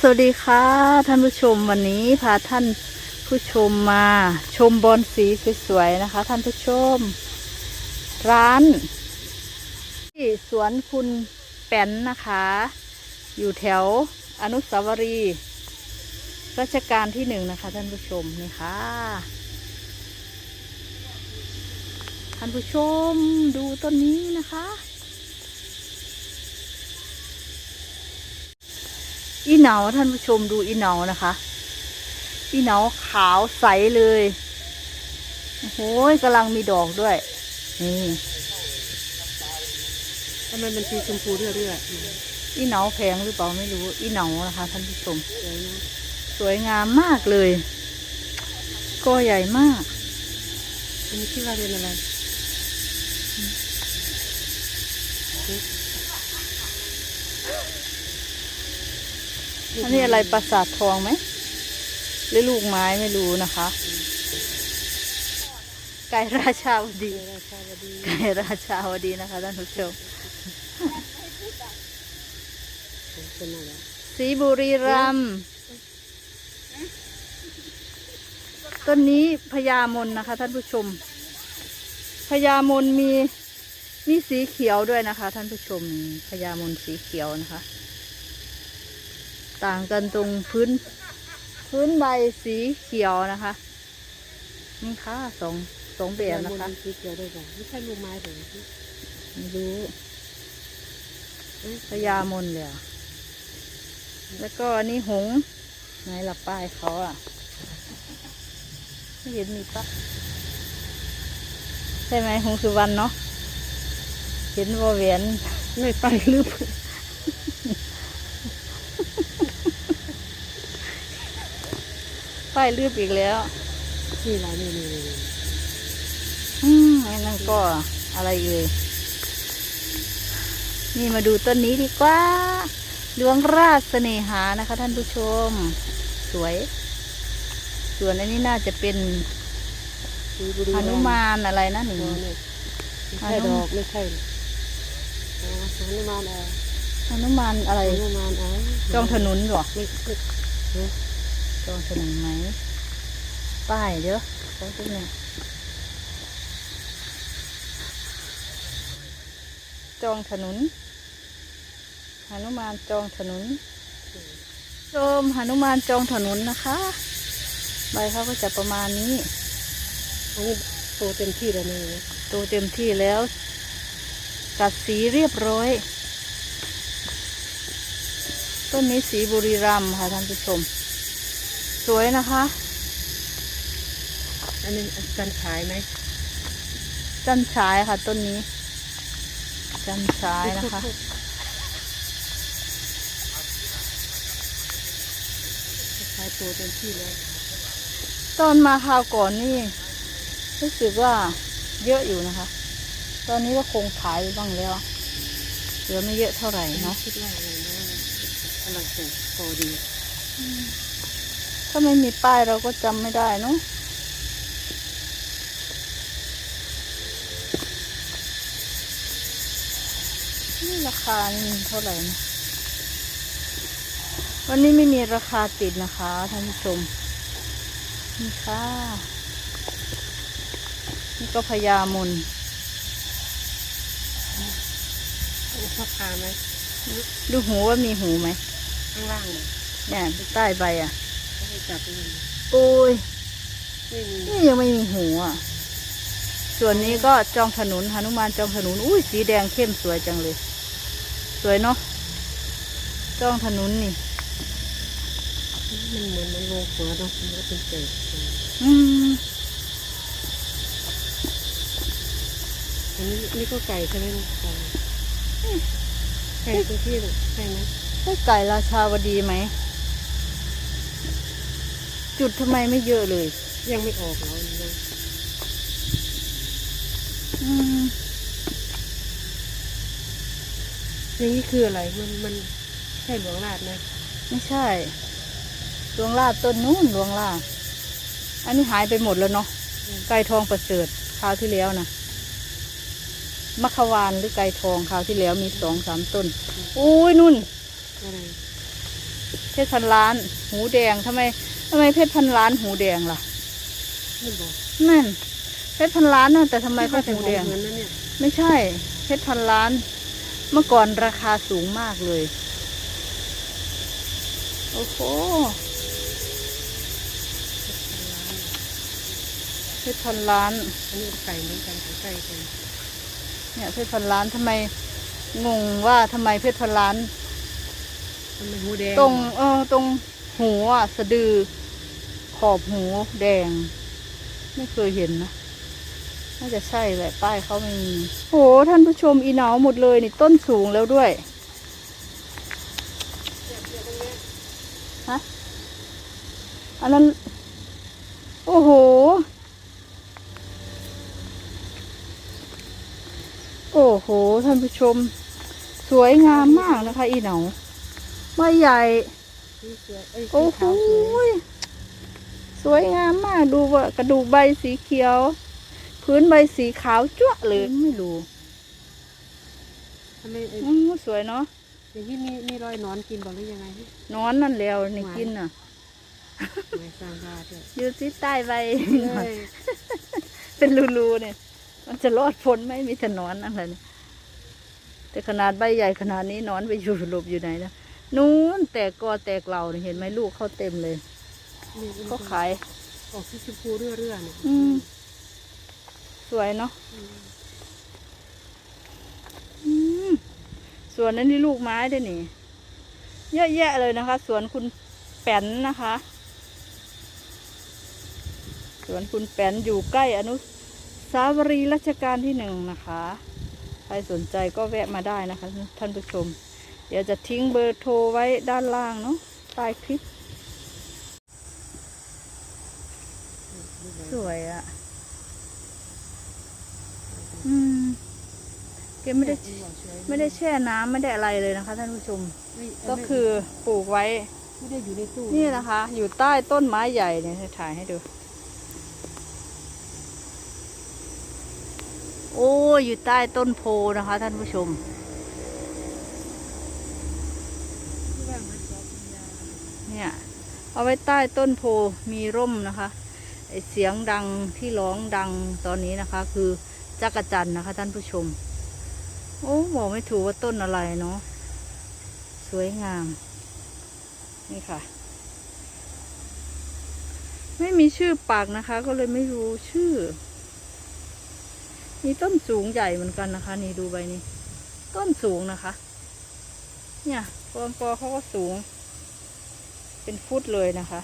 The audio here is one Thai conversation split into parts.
สวัสดีค่ะ ท่านผู้ชมวันนี้พาท่านผู้ชมมาชมบอลสีสวยๆนะคะ ท่านผู้ชม ร้าน ที่สวนคุณแป้นนะคะ อยู่แถวอนุสาวรีย์รัชกาลที่หนึ่งนะคะ ท่านผู้ชมนี่ค่ะ ท่านผู้ชมดูต้นนี้นะคะ อีเหนาท่านผู้ชมดูอีเหนานะคะ อีเหนาขาวใสเลยโอ้โหกำลังมีดอกด้วย นี่ทำไมมันสีชมพูเรื่อยอีเหนาแพงหรือเปล่าไม่รู้ อีเหนานะคะ ท่านผู้ชมๆสวยนะสวยงามมากเลย ก็ใหญ่มากอันนี้คิดว่าเป็นอะไร อันนี้อะไรปราสาททองไหมหรือลูกไม้ไม่รู้นะคะ ไก่ราชาวดีราชาวดีไก่ราชาวดีนะคะท่านผู้ชมเป็นอะไรสีบุรีรัมย์ต้นนี้พญามนนะคะ ท่านผู้ชมพญามนมีมีสีเขียวด้วยนะคะ ท่านผู้ชมนี่พญามนสีเขียวนะคะ ต่างกันตรงพื้น พื้นใบสีเขียวนะคะ นี่ค่ะสองสองแบบนะคะมีสีเขียวด้วยกันไม่ใช่ลูกไม้เลยไม่รู้พญามนเลยอะแล้วก็อันนี้หงส์ไหนหลับป้ายเขาอะไม่เห็นมีปะใช่ไหมหงสุวรรณเนาะเห็นวอแหวนไม่ไปลืม ป้ายลืบอีกแล้ว นี่อะไรนี่นี่นี่อืมอันนั่นก็อะไรเอ่ยนี่มาดูต้นนี้ดีกว่าดวงราชเสน่หานะคะ ท่านผู้ชม สวย ส่วนอันนี้น่าจะเป็นสีบุรีหนุมานอะไรนะหนึ่งอ๋อนี่ไม่ใช่ดอกไม่ใช่อ๋อหนุมานเอ่อหนุมานอะไรหนุมานเอ่อจองถนนเหรอไม่ไม่ฮะ จองถนนไหม ป้ายเดี๋ยวเขาจะเนี่ยจองถนนหนุมานจองถนนชมหนุมานจองถนนนะคะ ใบเขาก็จะประมาณนี้อันนี้โตเต็มที่แล้วนี่โตเต็มที่แล้ว กัดสีเรียบร้อย ต้นนี้สีบุรีรัมย์ค่ะท่านผู้ชม สวยนะคะ อันนี้การขายไหมจันฉายค่ะ ต้นนี้ จันฉายนะคะขายโตเต็มที่แล้วตอนมาคราวก่อนนี่ รู้สึกว่าเยอะอยู่นะคะ ตอนนี้ก็คงขายไปบ้างแล้ว เหลือไม่เยอะเท่าไหร่เนาะคิดว่าอะไรนะกำลังปลูกพอดี ถ้าไม่มีป้ายเราก็จำไม่ได้เนาะนี่ราคานี่เท่าไหร่นะวันนี้ไม่มีราคาติดนะคะท่านผู้ชม นี่ค่ะ นี่ก็พญามนเอาพ่อพาไหม ดูหูว่ามีหูไหม ข้างล่างเนี่ยเนี่ยใต้ใบอะ ให้จับนี่โอ้ย ไม่มีนี่ยังไม่มีหูอะ ส่วนนี้ก็จองถนนหนุมานจองถนนอุ้ยสีแดงเข้มสวยจังเลย สวยเนาะจองถนนนี่ มันเหมือนมันโลงหัวเนาะมันก็เป็นเศษอืมอันนี้นี่ก็ไก่ใช่ไหมลูกไก่ไก่ตัวที่ลูกใช่ไหมใช่ไก่ราชาวดีไหม จุดทำไมไม่เยอะเลย ยังไม่ออกแล้วยังอืมอย่างนี้คืออะไรมันมันใช่หลวงราชไหมไม่ใช่ หลวงลาดต้นนู้นหลวงลาด อันนี้หายไปหมดแล้วเนาะไก่ทองประเสริฐคราวที่แล้วนะมะขวานหรือไก่ทองคราวที่แล้วมีสองสามต้นอุ้ยนุ่นอะไรเพชรพันล้าน หูแดงทำไม ทำไมเพชรพันล้านหูแดงล่ะไม่บอกนั่นเพชรพันล้านน่ะแต่ทำไมเขาแต่หูของแดงเหมือนนั่นเนี่ยไม่ใช่ เพชรพันล้าน เมื่อก่อนราคาสูงมากเลย โอ้โหเพชรพันล้าน อันนี้ไก่เหมือนกันไก่กันเนี่ยเพชรพันล้านทำไมงงว่าทำไมเพชรพันล้าน มันเป็นหูแดงตรงเออตรงหูอะสะดือ ขอบหูแดง ไม่เคยเห็นนะน่าจะใช่แหละป้ายเขาไม่มีโหท่านผู้ชมอีเหนาหมดเลยนี่ต้นสูงแล้วด้วยฮะอันนั้น โอ้โห โอ้โห ท่านผู้ชม สวยงามมากนะคะ อีเหนาใบใหญ่สีเขียวเอ้ยสีโอ้โหขาว สวยยสวยงามมากดูว่ากระดูกใบสีเขียว พื้นใบสีขาวจ้วะเลยไม่รู้ทำไมเอ้ยอืมสวยเนาะอย่างที่มีมีรอยหนอนกินบอกหรือยังไงนอนนั่นแล้วนี่กินน่ะไม่สร้างบ้านด้วยอยู่ที่ใต้ใบเอ้ยเป็นรูๆเนี่ย มันจะรอดพ้นไหมมีแต่หนอนอะไรเนี่ยแต่ขนาดใบใหญ่ขนาดนี้หนอนไปอยู่หลบอยู่ไหนนะนู้นแตกกอแตกเหล่าเนี่ยเห็นไหมลูกเขาเต็มเลยนี่มัน ก็ขายออกสีชมพูเรื่อยๆเนี่ยอืม สวยเนาะอืมอืมสวนนั้นนี่ลูกไม้ด้วยนี่ เยอะแยะเลยนะคะ สวนคุณแป้นนะคะ สวนคุณแป้นอยู่ใกล้อนุสาวรีย์รัชกาลที่หนึ่งนะคะ ใครสนใจก็แวะมาได้นะคะ ท่านผู้ชม เดี๋ยวจะทิ้งเบอร์โทรไว้ด้านล่างเนาะใต้คลิป สวยอะ่ะ อืมแกไม่ได้ไม่ได้แช่น้ำไม่ได้อะไรเลยนะคะ ท่านผู้ชมไม่ก็คือปลูกไว้ ไม่ได้อยู่ในตู้นี่นะคะ อยู่ใต้ต้นไม้ใหญ่เนี่ยจะถ่ายให้ดู โอ้ยอยู่ใต้ต้นโพนะคะ ท่านผู้ชมที่ว่างไว้ขอคุณยายเนี่ย เอาไว้ใต้ต้นโพมีร่มนะคะ ไอเสียงดังที่ร้องดังตอนนี้นะคะ คือจักรจันนะคะ ท่านผู้ชม โอ้บอกไม่ถูกว่าต้นอะไรเนาะสวยงาม นี่ค่ะ ไม่มีชื่อปากนะคะ ก็เลยไม่รู้ชื่อ มีต้นสูงใหญ่เหมือนกันนะคะ นี่ดูใบนี้ ต้นสูงนะคะ เนี่ยกองกอเขาก็สูง เป็นฟุตเลยนะคะ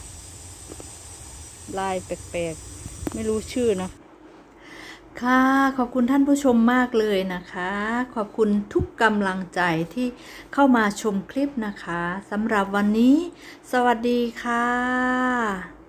ลายแปลกๆ ไม่รู้ชื่อนะค่ะขอบคุณท่านผู้ชมมากเลยนะคะ ขอบคุณทุกกำลังใจที่เข้ามาชมคลิปนะคะสำหรับวันนี้ สวัสดีค่ะ